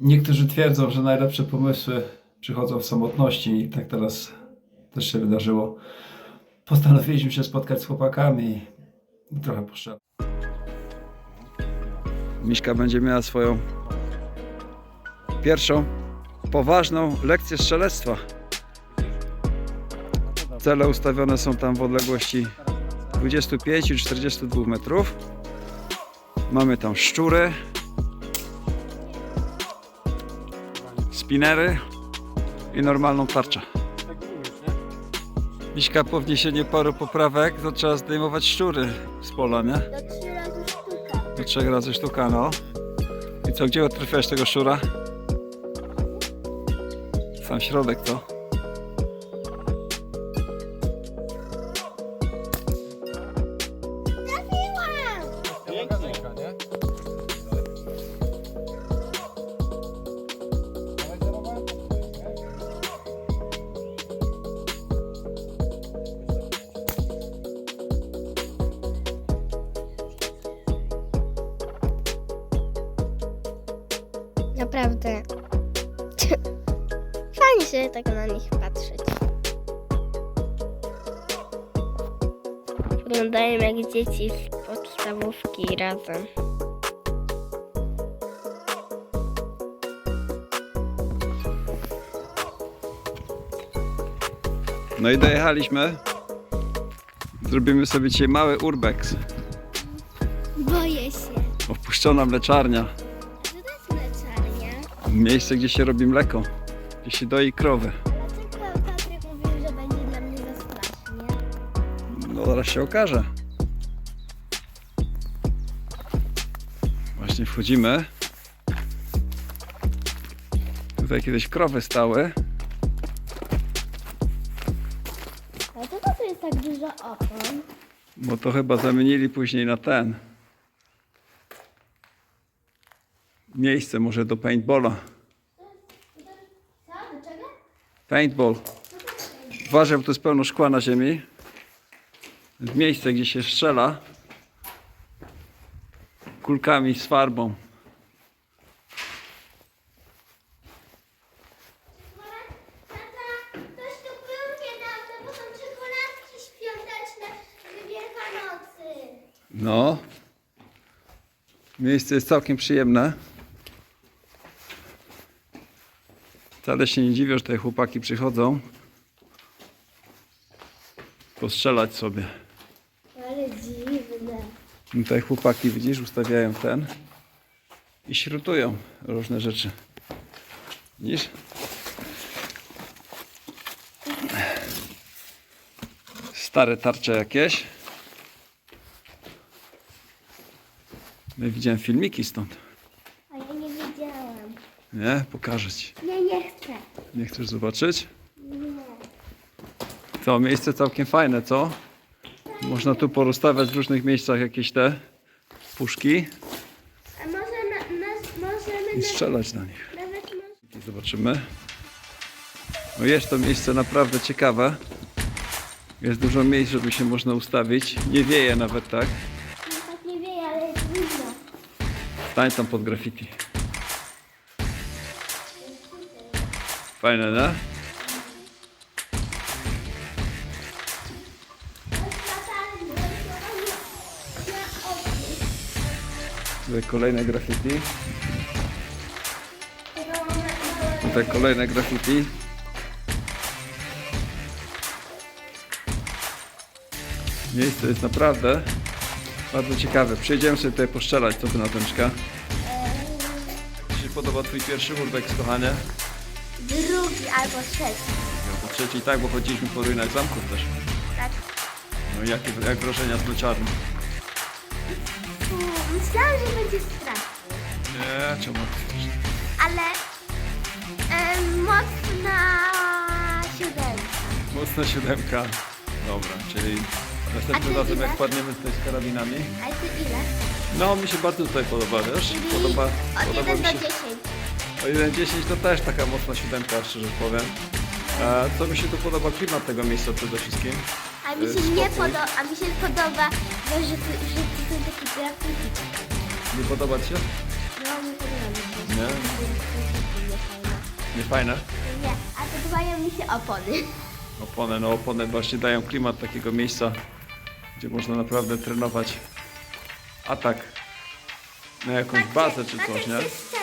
Niektórzy twierdzą, że najlepsze pomysły przychodzą w samotności i tak teraz też się wydarzyło. Postanowiliśmy się spotkać z chłopakami i trochę poszczerać. Miśka będzie miała swoją pierwszą poważną lekcję strzelectwa. Cele ustawione są tam w odległości 25-42 metrów. Mamy tam szczury, spinery i normalną tarczę. Miśka po wniesieniu paru poprawek to trzeba zdejmować szczury z pola, nie? Do trzy razy sztuka. Do trzech razy sztuka, no. I co, gdzie trafiałeś tego szczura? Sam środek, to. Naprawdę. Fajnie się tak na nich patrzeć. Wyglądają jak dzieci z podstawówki razem. No i dojechaliśmy. Zrobimy sobie dzisiaj mały urbex. Boję się. Opuszczona mleczarnia. Miejsce, gdzie się robi mleko. Gdzie się doi krowy. Dlaczego Patryk mówił, że będzie dla mnie za strasznie? No zaraz się okaże. Właśnie wchodzimy. Tutaj kiedyś krowy stały. Ale to po co jest tak dużo opon? Bo to chyba zamienili później na ten. Miejsce może do paintballa. Paintball. Uważaj, bo to jest pełno szkła na ziemi. Miejsce, gdzie się strzela kulkami z farbą. Tu. No. Miejsce jest całkiem przyjemne. Wcale się nie dziwię, że tutaj chłopaki przychodzą. Postrzelać sobie. Ale dziwne. Tutaj chłopaki, widzisz, ustawiają ten i śrutują różne rzeczy. Widzisz? Stare tarcze jakieś. Ja widziałem filmiki stąd. A ja nie wiedziałam. Nie? Pokażę ci. Nie, nie chcę. Nie chcesz zobaczyć? To miejsce całkiem fajne, co? Można tu porozstawiać w różnych miejscach jakieś te puszki A może na, nas, możemy i na, strzelać na nich. nawet może... I Zobaczymy. No jest to miejsce naprawdę ciekawe. Jest dużo miejsc, żeby się można ustawić. Nie wieje nawet tak. No tak nie wieje, ale jest zimno. Stań tam pod graffiti. Fajne, nie? Tutaj kolejne graffiti. Tutaj kolejne graffiti. Miejsce jest naprawdę bardzo ciekawe. Przyjedziemy sobie tutaj poszczelać, co ty na tęczka? Czy się podoba twój pierwszy urbex, kochanie? Drugi albo trzeci. No to trzeci tak, bo chodziliśmy po ruinach zamków też. Tak. No i jakie, jak wrażenia z mleczarni? Fu, Myślałam, że będzie strasznie. Nie, czemu? Ale em, mocna siódemka. Mocna siódemka. Dobra, czyli A następnym razem ile? jak padniemy tutaj z karabinami. A ty ile? No, mi się bardzo tutaj podoba, wiesz? Czyli Podoba, od podoba 1 mi do się. 10. O 1,10 to też taka mocna siódemka, szczerze powiem. E, co mi się tu podoba? Klimat tego miejsca przede wszystkim. A mi E, się nie spokój. podoba, a mi się podoba, że, że, tu, że tu są takie graffiti. Nie podoba ci się? No, nie podoba mi się. Nie? Nie fajne? Nie, a podobają mi się opony. Opony, no opony właśnie dają klimat takiego miejsca, gdzie można naprawdę trenować atak na jakąś bazę czy coś, nie? Tak.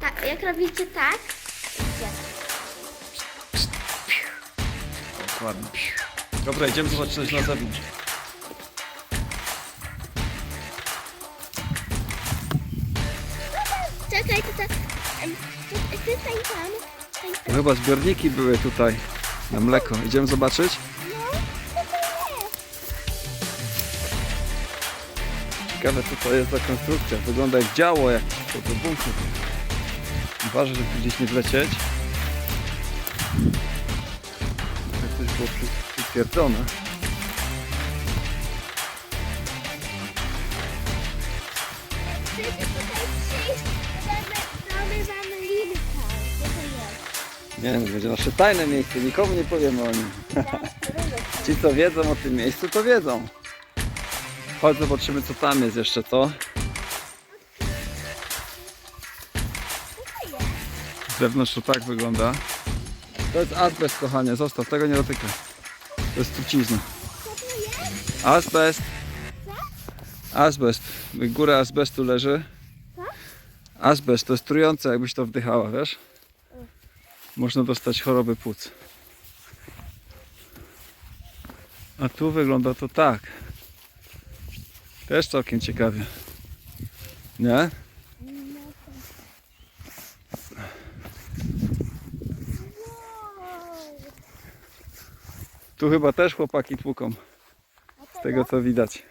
Tak, jak robicie tak. Dokładnie. Dobra, idziemy zobaczyć na zewnątrz. Czekaj, em, tu- tutaj tam, tutaj tam. Chyba zbiorniki były tutaj na mleko. Idziemy zobaczyć? No, co to jest? Ciekawe co to jest za konstrukcja. Wygląda jak działo jakieś, to bunkier. Uważaj, żeby gdzieś nie wlecieć. Jak coś było przy- przytwierdzone. Nie wiem, będzie nasze tajne miejsce, nikomu nie powiemy o nim. Ci co wiedzą o tym miejscu, to wiedzą. Chodź zobaczymy co tam jest jeszcze, co? Z zewnątrz to tak wygląda. To jest azbest, kochanie, zostaw, tego nie dotykaj. To jest trucizna. Azbest. Azbest. Góra azbestu leży. Azbest to jest trujące, jakbyś to wdychała, wiesz? Można dostać choroby płuc. A tu wygląda to tak. Też całkiem ciekawie. Nie? Tu chyba też chłopaki tłuką, z tego co widać.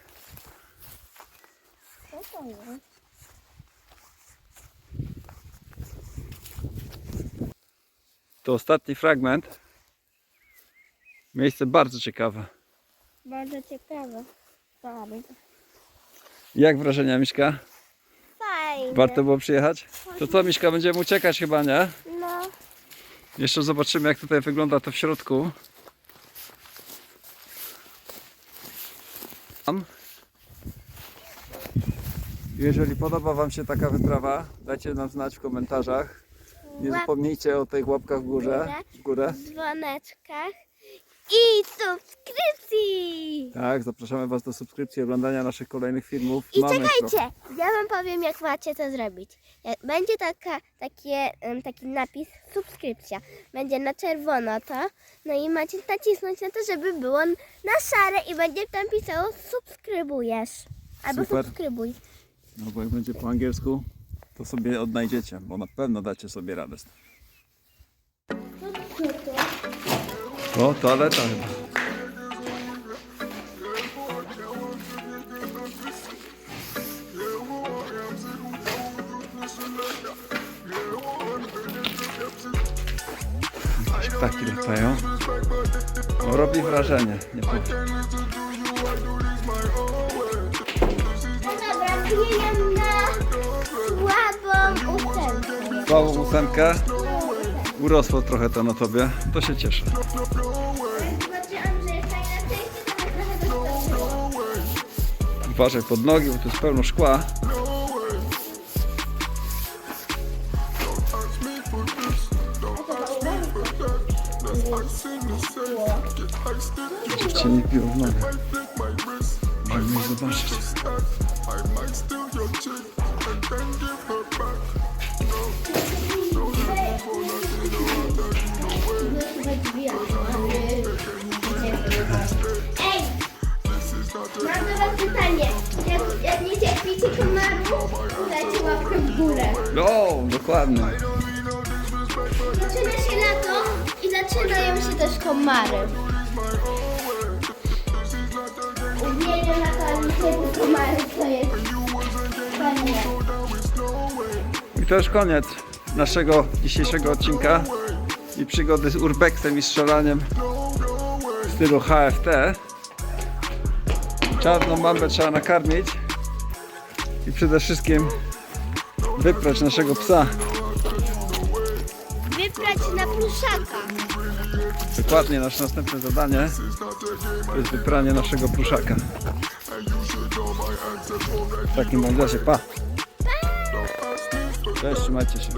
To ostatni fragment. Miejsce bardzo ciekawe. Bardzo ciekawe. Bardzo. Jak wrażenia, Miśka? Fajnie. Warto było przyjechać? To co, Miśka, będziemy uciekać chyba, nie? No. Jeszcze zobaczymy, jak tutaj wygląda to w środku. Jeżeli podoba Wam się taka wyprawa, dajcie nam znać w komentarzach. Nie Łap- zapomnijcie o tych łapkach w górze. W górę. dzwoneczkach i subskrypcji. Tak, zapraszamy Was do subskrypcji, oglądania naszych kolejnych filmów. I Mamy czekajcie, ja wam powiem jak macie to zrobić. Ja- Będzie taka, takie, taki napis subskrypcja. Będzie na czerwono to, no i macie nacisnąć na to, żeby było na szare i będzie tam pisało subskrybujesz. Albo Super. subskrybuj. No bo jak będzie po angielsku, to sobie odnajdziecie, bo na pewno dacie sobie radę. O, toaleta chyba. Ptaki latają. Robi wrażenie. Nie powiem. Zmieniam na słabą ósemkę. Słabą ósemkę. Urosło trochę to na tobie. To się cieszę. Zobaczyłam, że jest fajna część, to trochę doskoczyło. Uważaj pod nogi, bo tu jest pełno szkła. Cię nie biło w nogę. Żeby mnie zobaczyć. Ej! Mam do was pytanie. Jak, jak nie cierpicie komarów, dajcie łapkę w górę. No, dokładnie. Zaczyna się lato i zaczynają się też komary. Te komary, to jest. I to już koniec naszego dzisiejszego odcinka i przygody z urbexem i strzelaniem w stylu HFT. Czarną mambę trzeba nakarmić i przede wszystkim wyprać naszego psa. Wyprać na pluszaka. Dokładnie nasze następne zadanie to jest wypranie naszego pluszaka. W takim bądź razie, pa! Cześć, trzymajcie się.